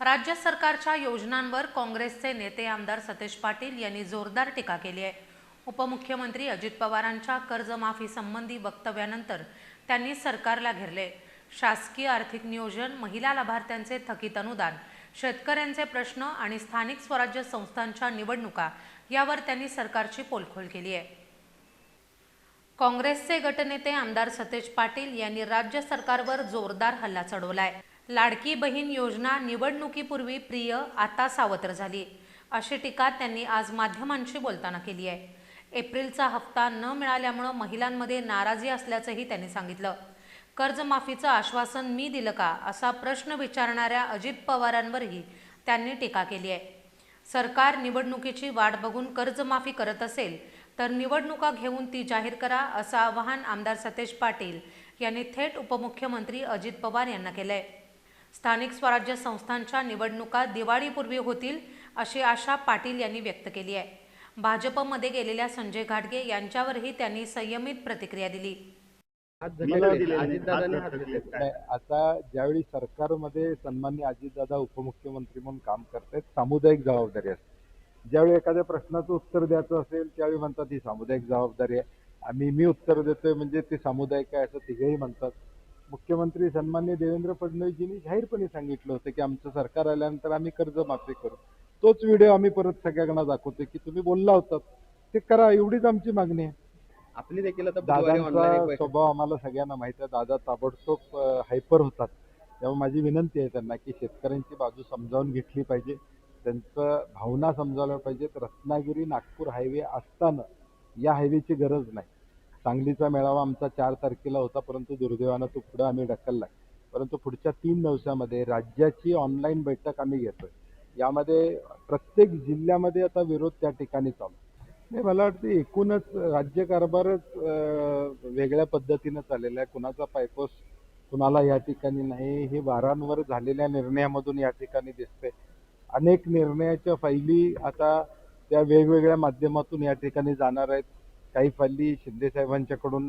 राज्य सरकारच्या योजनांवर काँग्रेसचे नेते आमदार सतेज पाटील यांनी जोरदार टीका केली आहे. उपमुख्यमंत्री अजित पवारांच्या कर्जमाफी संबंधी वक्तव्यानंतर त्यांनी सरकारला घेरले. शासकीय आर्थिक नियोजन महिला लाभार्थ्यांचे थकीत अनुदान शेतकऱ्यांचे प्रश्न आणि स्थानिक स्वराज्य संस्थांच्या निवडणुका यावर त्यांनी सरकारची पोलखोल केली आहे. काँग्रेसचे गटनेते आमदार सतेज पाटील यांनी राज्य सरकारवर जोरदार हल्ला चढवलाय. लाडकी बहीण योजना निवडणुकीपूर्वी प्रिय आता सावत्र झाली. अशी टीका त्यांनी आज माध्यमांशी बोलताना केली आहे. एप्रिलचा हप्ता न मिळाल्यामुळं महिलांमध्ये नाराजी असल्याचंही त्यांनी सांगितलं. कर्जमाफीचं आश्वासन मी दिलं का असा प्रश्न विचारणाऱ्या अजित पवारांवरही त्यांनी टीका केली आहे. सरकार निवडणुकीची वाट बघून कर्जमाफी करत असेल तर निवडणुका घेऊन ती जाहीर करा असं आवाहन आमदार सतेज पाटील यांनी थेट उपमुख्यमंत्री अजित पवार यांना केलं आहे स्थानिक स्वराज्य संस्थांच्या निवडणुका दिवाळीपूर्वी होतील अशी आशा पाटील यांनी व्यक्त केली आहे. भाजपमध्ये गेलेल्या संजय घाटगे यांच्यावरही त्यांनी संयमित प्रतिक्रिया दिली. आता ज्यावेळी सरकारमध्ये सन्मान्य अजितदादा उपमुख्यमंत्री म्हणून काम करतायत सामुदायिक जबाबदारी असते. ज्यावेळी एखाद्या प्रश्नाचं उत्तर द्यायचं असेल त्यावेळी म्हणतात ही सामुदायिक जबाबदारी आहे. आम्ही मी उत्तर देतोय म्हणजे ते सामुदायिक आहे असं तिघेही म्हणतात. मुख्यमंत्री सन्मान्य देवेंद्र फडणवीसजींनी जाहीरपणे सांगितलं होतं की आमचं सरकार आल्यानंतर आम्ही कर्जमाफी करू. तोच व्हिडिओ आम्ही परत सगळ्यांना दाखवतोय की तुम्ही बोलला होतात ते करा एवढीच आमची मागणी आहे. आपली देखील आता बुधवारी दादांचा बैठक स्वभाव आम्हाला सगळ्यांना माहिती आहे. दादा ताबडतोब हायपर होतात. त्यामुळे माझी विनंती आहे त्यांना की शेतकऱ्यांची बाजू समजावून घेतली पाहिजे. त्यांचं भावना समजावल्या पाहिजेत. रत्नागिरी नागपूर हायवे असताना या हायवेची गरज नाही. सांगलीचा मेळावा आमचा चार तारखेला होता परंतु दुर्दैवानं तो पुढं आम्ही ढकलला. परंतु पुढच्या तीन दिवसामध्ये राज्याची ऑनलाईन बैठक आम्ही घेतोय. यामध्ये प्रत्येक जिल्ह्यामध्ये आता विरोध त्या ठिकाणी चालू नाही मला वाटतं एकूणच राज्यकारभारच वेगळ्या पद्धतीनं चाललेला आहे. कुणाचा पायपोस कुणाला या ठिकाणी नाही हे वारांवर झालेल्या निर्णयामधून या ठिकाणी दिसते अनेक निर्णयाच्या फायली आता त्या वेगवेगळ्या माध्यमातून या ठिकाणी जाणार आहेत. काही फायली शिंदेसाहेबांच्याकडून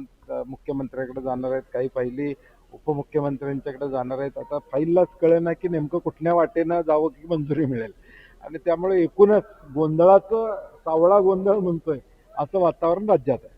मुख्यमंत्र्याकडे जाणार आहेत काही फायली उपमुख्यमंत्र्यांच्याकडे जाणार आहेत. आता फाईललाच कळेना की नेमकं कुठल्या वाटेनं जावं की मंजुरी मिळेल. आणि त्यामुळे एकूणच गोंधळाचं सावळा गोंधळ म्हणतोय असं वातावरण राज्यात आहे.